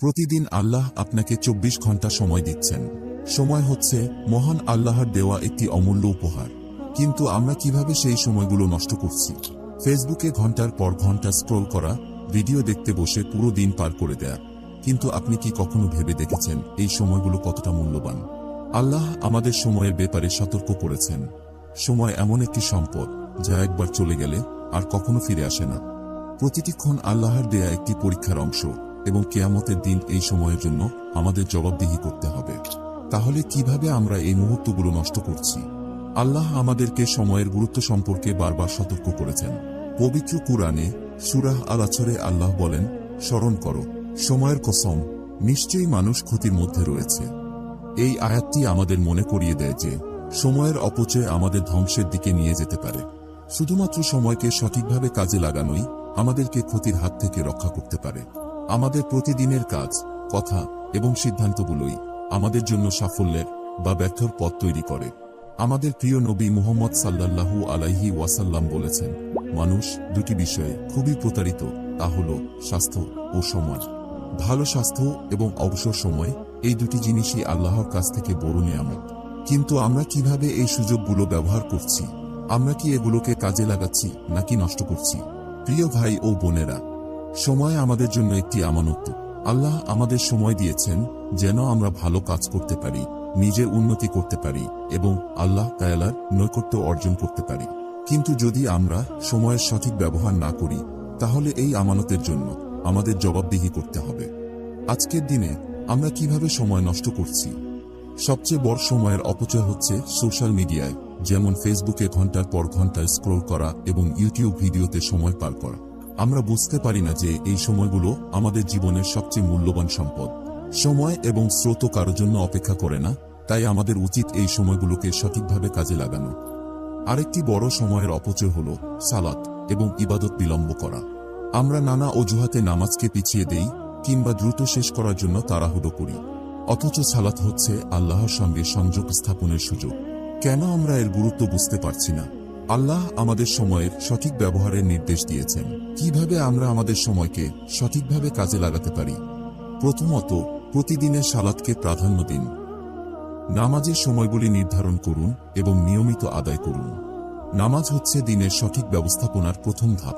প্রতিদিন আল্লাহ আপনাকে চব্বিশ ঘণ্টা সময় দিচ্ছেন। সময় হচ্ছে মহান আল্লাহর দেওয়া একটি অমূল্য উপহার। কিন্তু আমরা কীভাবে সেই সময়গুলো নষ্ট করছি? ফেসবুকে ঘণ্টার পর ঘণ্টা স্ক্রোল করা, ভিডিও দেখতে বসে পুরো দিন পার করে দেয়া। কিন্তু আপনি কি কখনো ভেবে দেখেছেন এই সময়গুলো কতটা মূল্যবান? আল্লাহ আমাদের সময়ের ব্যাপারে সতর্ক করেছেন। সময় এমন একটি সম্পদ যা একবার চলে গেলে আর কখনো ফিরে আসে না। প্রতিটি ক্ষণ আল্লাহর দেয়া একটি পরীক্ষার অংশ। এবং কেয়ামতের দিন এই সময়ের জন্য আমাদের জবাবদিহি করতে হবে। তাহলে কীভাবে আমরা এই মুহূর্তগুলো নষ্ট করছি? আল্লাহ আমাদেরকে সময়ের গুরুত্ব সম্পর্কে বারবার সতর্ক করেছেন। পবিত্র কুরআনে সুরাহ আল আছরে আল্লাহ বলেন, স্মরণ করো, সময়ের কসম, নিশ্চয়ই মানুষ ক্ষতির মধ্যে রয়েছে। এই আয়াতটি আমাদের মনে করিয়ে দেয় যে, সময়ের অপচয় আমাদের ধ্বংসের দিকে নিয়ে যেতে পারে। শুধুমাত্র সময়কে সঠিকভাবে কাজে লাগানোই আমাদেরকে ক্ষতির হাত থেকে রক্ষা করতে পারে। আমাদের প্রতিদিনের কাজ, কথা এবং সিদ্ধান্তগুলোই আমাদের জন্য সাফল্যের বা ব্যর্থর পথ তৈরি করে। আমাদের প্রিয় নবী মুহম্মদ সাল্লাল্লাহু আলাইহি ওয়াসাল্লাম বলেছেন, মানুষ দুটি বিষয়ে খুবই প্রতারিত, তা হল স্বাস্থ্য ও সময় ভালো স্বাস্থ্য এবং অবসর সময়, এই দুটি জিনিসই আল্লাহর কাছ থেকে বড় নিয়ামত। কিন্তু আমরা কীভাবে এই সুযোগগুলো ব্যবহার করছি? আমরা কি এগুলোকে কাজে লাগাচ্ছি নাকি নষ্ট করছি? প্রিয় ভাই ও বোনেরা সময় আমাদের জন্য একটি আমানত। আল্লাহ আমাদের সময় দিয়েছেন যেন আমরা ভালো কাজ করতে পারি নিজের উন্নতি করতে পারি এবং আল্লাহ তায়ালার নৈকট্য অর্জন করতে পারি। কিন্তু যদি আমরা সময়ের সঠিক ব্যবহার না করি, তাহলে এই আমানতের জন্য আমাদের জবাবদিহি করতে হবে। আজকের দিনে আমরা কীভাবে সময় নষ্ট করছি? সবচেয়ে বড় সময়ের অপচয় হচ্ছে সোশ্যাল মিডিয়ায়, যেমন ফেসবুকে ঘণ্টার পর ঘণ্টা স্ক্রোল করা এবং ইউটিউব ভিডিওতে সময় পার করা। আমরা বুঝতে পারি না যে এই সময়গুলো আমাদের জীবনের সবচেয়ে মূল্যবান সম্পদ। সময় এবং স্রোত কারও জন্য অপেক্ষা করে না, তাই আমাদের উচিত এই সময়গুলোকে সঠিকভাবে কাজে লাগানো। আরেকটি বড় সময়ের অপচয় হল সালাত এবং ইবাদত বিলম্ব করা। আমরা নানা অজুহাতে নামাজকে পিছিয়ে দেই কিংবা দ্রুত শেষ করার জন্য তাড়াহুড়ো করি। অথচ সালাত হচ্ছে আল্লাহর সঙ্গে সংযোগ স্থাপনের সুযোগ। কেন আমরা এর গুরুত্ব বুঝতে পারছি না? আল্লাহ আমাদের সময়ের সঠিক ব্যবহারের নির্দেশ দিয়েছেন। কীভাবে আমরা আমাদের সময়কে সঠিকভাবে কাজে লাগাতে পারি? প্রথমত, প্রতিদিনের সালাতকে প্রাধান্য দিন। নামাজের সময়গুলি নির্ধারণ করুন এবং নিয়মিত আদায় করুন। নামাজ হচ্ছে দিনের সঠিক ব্যবস্থাপনার প্রথম ধাপ।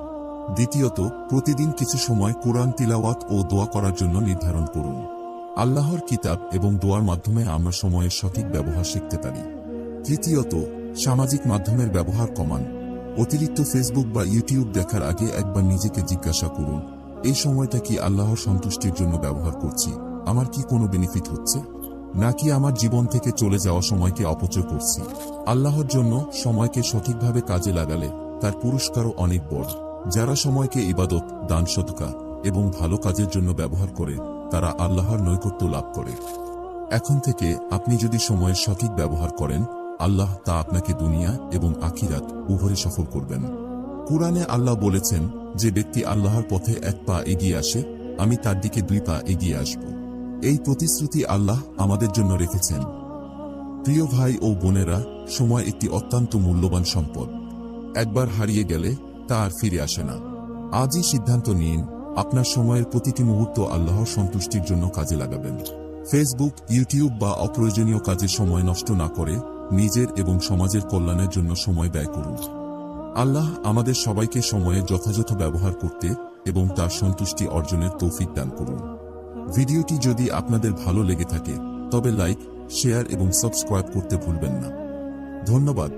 দ্বিতীয়ত, প্রতিদিন কিছু সময় কোরআন তিলাওয়াত ও দোয়া করার জন্য নির্ধারণ করুন। আল্লাহর কিতাব এবং দোয়ার মাধ্যমে আমরা সময়ের সঠিক ব্যবহার শিখতে পারি। তৃতীয়ত সামাজিক মাধ্যমের ব্যবহার কমান। অতিরিক্ত ফেসবুক বা ইউটিউব দেখার আগে একবার নিজেকে জিজ্ঞাসা করুন, এই সময়টা কি আল্লাহর সন্তুষ্টির জন্য ব্যবহার করছি? আমার কি কোনো বেনিফিট হচ্ছে? নাকি আমার জীবন থেকে চলে যাওয়া সময়কে অপচয় করছি? আল্লাহর জন্য সময়কে সঠিকভাবে কাজে লাগালে তার পুরস্কারও অনেক বড়। যারা সময়কে ইবাদত, দান সৎকা এবং ভালো কাজের জন্য ব্যবহার করে, তারা আল্লাহর নৈকট্য লাভ করে। এখন থেকে আপনি যদি সময়ের সঠিক ব্যবহার করেন আল্লাহ তা আপনাকে দুনিয়া এবং আখিরাত উভয়ে সফল করবেন। কুরআনে আল্লাহ বলেছেন, যে ব্যক্তি আল্লাহর পথে এক পা এগিয়ে আসে, আমি তার দিকে দুই পা এগিয়ে আসব। এই প্রতিশ্রুতি আল্লাহ আমাদের জন্য রেখেছেন। প্রিয় ভাই ও বোনেরা, সময় একটি অত্যন্ত মূল্যবান সম্পদ। একবার হারিয়ে গেলে তা আর ফিরে আসে না। আজই সিদ্ধান্ত নিন, আপনার সময়ের প্রতিটি মুহূর্ত আল্লাহর সন্তুষ্টির জন্য কাজে লাগাবেন। ফেসবুক, ইউটিউব বা অপ্রয়োজনীয় কাজে সময় নষ্ট না করে নিজের এবং সমাজের কল্যাণের জন্য সময় ব্যয় করুন। আল্লাহ আমাদের সবাইকে সময়ের যথাযথ ব্যবহার করতে এবং তার সন্তুষ্টি অর্জনের তৌফিক দান করুন। ভিডিওটি যদি আপনাদের ভালো লেগে থাকে, তবে লাইক, শেয়ার এবং সাবস্ক্রাইব করতে ভুলবেন না। ধন্যবাদ।